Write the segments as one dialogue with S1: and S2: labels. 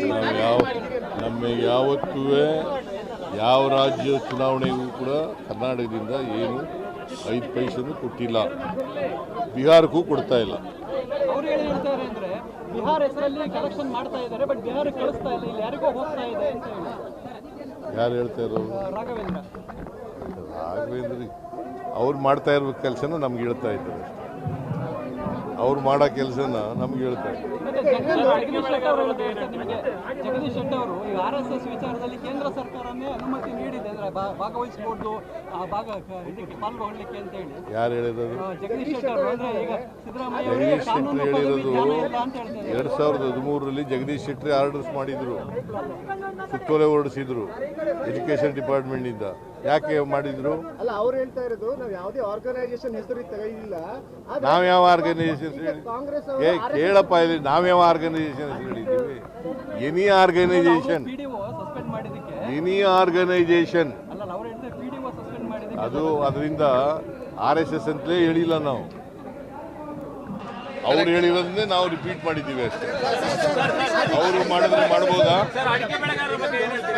S1: ನೀವು
S2: ಯಾವ ನಮಗೆ ಯಾವತ್ತೂ ಯಾವ ರಾಜ್ಯ ಚುನಾವಣೆಗೂ ಕೂಡ ಕರ್ನಾಟಕದಿಂದ ಏನು ಐದು ಪೈಸೆನೂ ಕೊಟ್ಟಿಲ್ಲ. ಬಿಹಾರಕ್ಕೂ ಕೊಡ್ತಾ ಇಲ್ಲ.
S3: ಅವ್ರು ಏನು ಹೇಳ್ತಾರೆ ಅಂದ್ರೆ ಬಿಹಾರ ಹೆಸರಲ್ಲಿ ಕಲೆಕ್ಷನ್ ಮಾಡ್ತಾ ಇದ್ದಾರೆ ಬಟ್ ಬಿಹಾರಕ್ಕೆ ಕಳಿಸ್ತಾ ಇಲ್ಲ ಇಲ್ಲಿ ಯಾರಿಗೋ ಹೋಗ್ತಾ ಇದೆ ಅಂತ ಹೇಳಿ.
S2: ಯಾರು ಹೇಳ್ತಾ ಇರೋರು
S3: ರಾಘವೇಂದ್ರ.
S2: ರಾಘವೇಂದ್ರಿ. ಅವ್ರು ಮಾಡ್ತಾ ಇರೋ ಕೆಲಸನ ನಮ್ಗೆ ಹೇಳ್ತಾ ಇದ್ದಾರೆ ಅಷ್ಟೇ. ಅವ್ರು ಮಾಡೋ ಕೆಲಸನ ನಮ್ಗೆ
S3: ಹೇಳ್ತಾರೆ ಜಗದೀಶ್ ಶೆಟ್ಟರ್ ಅವರು ಹೇಳಿದ್ರು ಶೆಟ್ಟರ್ ಈ ಆರ್ ಎಸ್ ಎಸ್ ವಿಚಾರದಲ್ಲಿ ಕೇಂದ್ರ ಸರ್ಕಾರನೇ ಅನುಮತಿ ನೀಡಿದೆ ಅಂದ್ರೆ ಭಾಗವಹಿಸಬಹುದು ಆ ಭಾಗ ಇದಕ್ಕೆ ಪಾಲ್ಗೊಳ್ಳಿಕ್ಕೆ ಅಂತ ಹೇಳಿ.
S2: ಯಾರು ಹೇಳಿರೋದು
S3: ಜಗದೀಶ್ ಶೆಟ್ಟರ್ ಅವರು ಅಂದ್ರೆ ಈಗ
S2: ಜಗದೀಶ್ ಶೆಟ್ಟಿ ಹೇಳಿರೋದು ಎರಡ್ ಸಾವಿರದ ಹದಿಮೂರರಲ್ಲಿ ಜಗದೀಶ್ ಶೆಟ್ಟಿ ಆರ್ಡರ್ಸ್ ಮಾಡಿದ್ರು. ಸುತ್ತೋಲೆ ಹೊರಡಿಸಿದ್ರು. ಎಜುಕೇಶನ್ ಡಿಪಾರ್ಟ್ಮೆಂಟ್ನಿಂದ ಯಾಕೆ ಮಾಡಿದ್ರು?
S1: ಅಲ್ಲ ಅವ್ರು ಹೇಳ್ತಾ ಇರೋದು ನಾವು ಯಾವುದೇ ಆರ್ಗನೈಸೇಷನ್ ಹೆಸರು ಇಲ್ಲ ನಾವ್
S2: ಯಾವ ಆರ್ಗನೈಸೇಷನ್
S1: ಕಾಂಗ್ರೆಸ್
S2: ಏ ಕೇಳಪ್ಪ ಇಲ್ಲಿ ನಾವ್ಯಾವ ಆರ್ಗನೈಸೇಷನ್ ಹೇಳಿದ್ದೀವಿ? ಎನಿ ಆರ್ಗನೈಸೇಷನ್ ಎನಿ ಆರ್ಗನೈಸೇಷನ್ ಅದು ಅದರಿಂದ ಆರ್ ಎಸ್ ಎಸ್ ಅಂತಲೇ ಹೇಳಿಲ್ಲ ನಾವು. ಅವ್ರು ಹೇಳಿರೋದನ್ನೇ ನಾವು ರಿಪೀಟ್ ಮಾಡಿದ್ದೀವಿ ಅಷ್ಟೇ. ಅವರು ಮಾಡಿದ್ರೆ ಮಾಡ್ಬೋದಾ?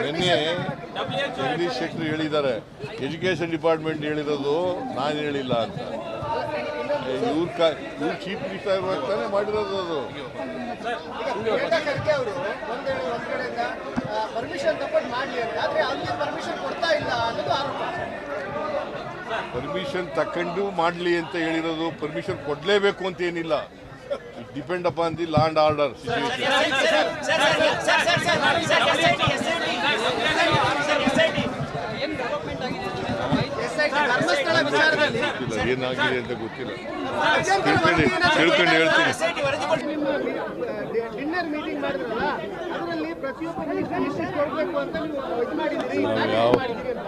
S2: ನಿನ್ನೆ ಜಗದೀಶ್ ಶೆಟ್ಟರ್ ಹೇಳಿದ್ದಾರೆ ಎಜುಕೇಶನ್ ಡಿಪಾರ್ಟ್ಮೆಂಟ್ ಹೇಳಿರೋದು ನಾನು ಹೇಳಿಲ್ಲ ಅಂತ. ಇವ್ರ ಇವ್ರು ಚೀಫ್ ಮಿನಿಸ್ಟರ್ ಆಗ್ತಾನೆ ತಾನೇ ಮಾಡಿರೋದು ಅದು.
S1: ಪರ್ಮಿಷನ್ ತಗೊಂಡು ಮಾಡಲಿ ಆದ್ರೆ ಅಲ್ಲಿ ಪರ್ಮಿಷನ್ ಕೊಡ್ತಾ ಇಲ್ಲ.
S2: ಪರ್ಮಿಷನ್ ತಕೊಂಡು ಮಾಡಲಿ ಅಂತ ಹೇಳಿರೋದು ಪರ್ಮಿಷನ್ ಕೊಡಲೇಬೇಕು ಅಂತ ಏನಿಲ್ಲ. It depend upon the land order situation ಏನಾಗಿದೆ ಅಂತ ಗೊತ್ತಿಲ್ಲ. ತಿಳ್ಕೊಂಡು ಹೇಳ್ತೀನಿ. ಯಾವ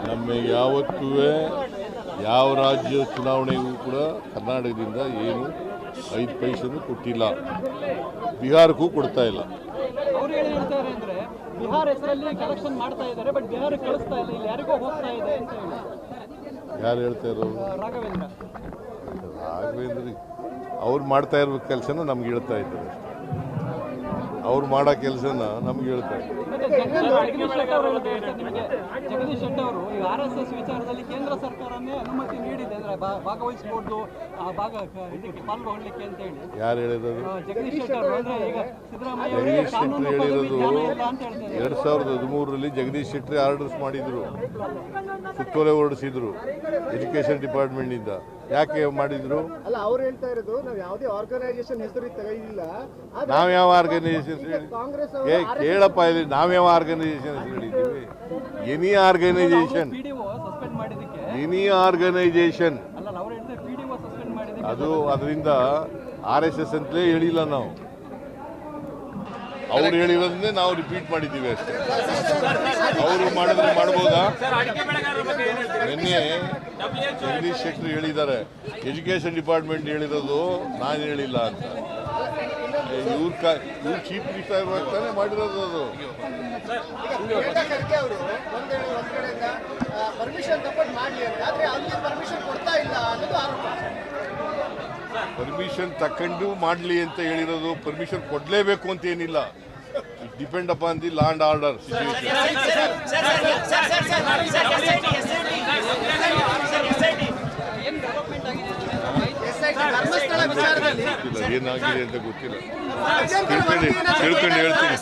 S2: ನಮಗೆ ಯಾವತ್ತೂ ಯಾವ ರಾಜ್ಯ ಚುನಾವಣೆಗೂ ಕೂಡ ಕರ್ನಾಟಕದಿಂದ ಏನು ಐದು ಪೈಸೆನೂ ಕೊಟ್ಟಿಲ್ಲ. ಬಿಹಾರಕ್ಕೂ ಕೊಡ್ತಾ ಇಲ್ಲ. ಯಾರು ಹೇಳ್ತಾ ಇರೋರು
S3: ರಾಘವೇಂದ್ರ.
S2: ರಾಘವೇಂದ್ರಿ. ಅವ್ರು ಮಾಡ್ತಾ ಇರೋ ಕೆಲಸನ ನಮ್ಗೆ ಹೇಳ್ತಾ ಇದ್ದಾರೆ ಅವ್ರು ಮಾಡೋ ಕೆಲಸನ ನಮ್ಗೆ
S3: ಹೇಳ್ತಾರೆ ಜಗದೀಶ್ ಶೆಟ್ಟರ್ ಅವರು ಹೇಳಿದ್ರು ಶೆಟ್ಟರ್ ಈ ಆರ್ ಎಸ್ ಎಸ್ ವಿಚಾರದಲ್ಲಿ ಕೇಂದ್ರ ಸರ್ಕಾರನೇ ಅನುಮತಿ ನೀಡಿದೆ ಅಂದ್ರೆ ಭಾಗವಹಿಸಬಹುದು ಆ ಭಾಗ ಇದಕ್ಕೆ ಪಾಲ್ಗೊಳ್ಳಿಕ್ಕೆ ಅಂತ ಹೇಳಿ.
S2: ಯಾರು ಹೇಳಿರೋದು?
S3: ಆ, ಜಗದೀಶ್ ಶೆಟ್ಟರ್ ಅವರು ಅಂದ್ರೆ ಈಗ ಸಿದ್ದರಾಮಯ್ಯ
S2: ಜಗದೀಶ್ ಶೆಟ್ಟರ್
S3: ಪದವಿ
S2: ಹೇಳಿರೋದು ಎರಡ್ ಸಾವಿರದ ಹದಿಮೂರರಲ್ಲಿ ಜಗದೀಶ್ ಶೆಟ್ಟಿ ಆರ್ಡರ್ಸ್ ಮಾಡಿದ್ರು. ಸುತ್ತೋಲೆ ಹೊರಡಿಸಿದ್ರು. ಎಜುಕೇಶನ್ ಡಿಪಾರ್ಟ್ಮೆಂಟ್ನಿಂದ ಯಾಕೆ ಮಾಡಿದ್ರು?
S1: ಅಲ್ಲ ಅವ್ರು ಹೇಳ್ತಾ ಇರೋದು ನಾವು ಯಾವುದೇ ಆರ್ಗನೈಸೇಷನ್ ಹೆಸರು ತೆಗೆದಿಲ್ಲ. ನಾವ್
S2: ಯಾವ ಆರ್ಗನೈಸೇಷನ್
S1: ಕಾಂಗ್ರೆಸ್
S2: ಏ ಕೇಳಪ್ಪ ಇಲ್ಲಿ ನಾವ್ಯಾವ ಆರ್ಗನೈಸೇಷನ್ ಹೇಳಿದ್ದೀವಿ? ಎನಿ ಆರ್ಗನೈಸೇಷನ್ ಎನಿ ಆರ್ಗನೈಸೇಷನ್ ಅದು ಅದರಿಂದ ಆರ್ ಎಸ್ ಎಸ್ ಅಂತಲೇ ಹೇಳಿಲ್ಲ ನಾವು. ಅವ್ರು ಹೇಳಿರೋದನ್ನೇ ನಾವು ರಿಪೀಟ್ ಮಾಡಿದ್ದೀವಿ ಅಷ್ಟೇ. ಅವರು ಮಾಡಿದ್ರೆ ಮಾಡ್ಬೋದಾ? ನಿನ್ನೆ ಜಗದೀಶ್ ಶೆಟ್ಟರ್ ಹೇಳಿದ್ದಾರೆ ಎಜುಕೇಷನ್ ಡಿಪಾರ್ಟ್ಮೆಂಟ್ ಹೇಳಿರೋದು ನಾನು ಹೇಳಿಲ್ಲ ಅಂತ. ಇವ್ರ ಕ ಇವ್ರು ಚೀಫ್ ಮಿನಿಸ್ಟರ್ ಇರುವಾಗ ತಾನೇ ಮಾಡಿರೋದು ಅದು.
S1: ಪರ್ಮಿಷನ್ ತಗೊಂಡು ಮಾಡ್ಲಿ ಅಂತ. ಆದ್ರೆ ಅಲ್ಲಿ ಪರ್ಮಿಷನ್ ಕೊಡ್ತಾ ಇಲ್ಲ ಅನ್ನೋದು ಆರೋಪ.
S2: ಪರ್ಮಿಷನ್ ತಕೊಂಡು ಮಾಡಲಿ ಅಂತ ಹೇಳಿರೋದು ಪರ್ಮಿಷನ್ ಕೊಡಲೇಬೇಕು ಅಂತ ಏನಿಲ್ಲ. It depend upon the land order ಏನಾಗಿದೆ ಅಂತ ಗೊತ್ತಿಲ್ಲ. ತಿಳ್ಕೊಂಡು ಹೇಳ್ತೀನಿ.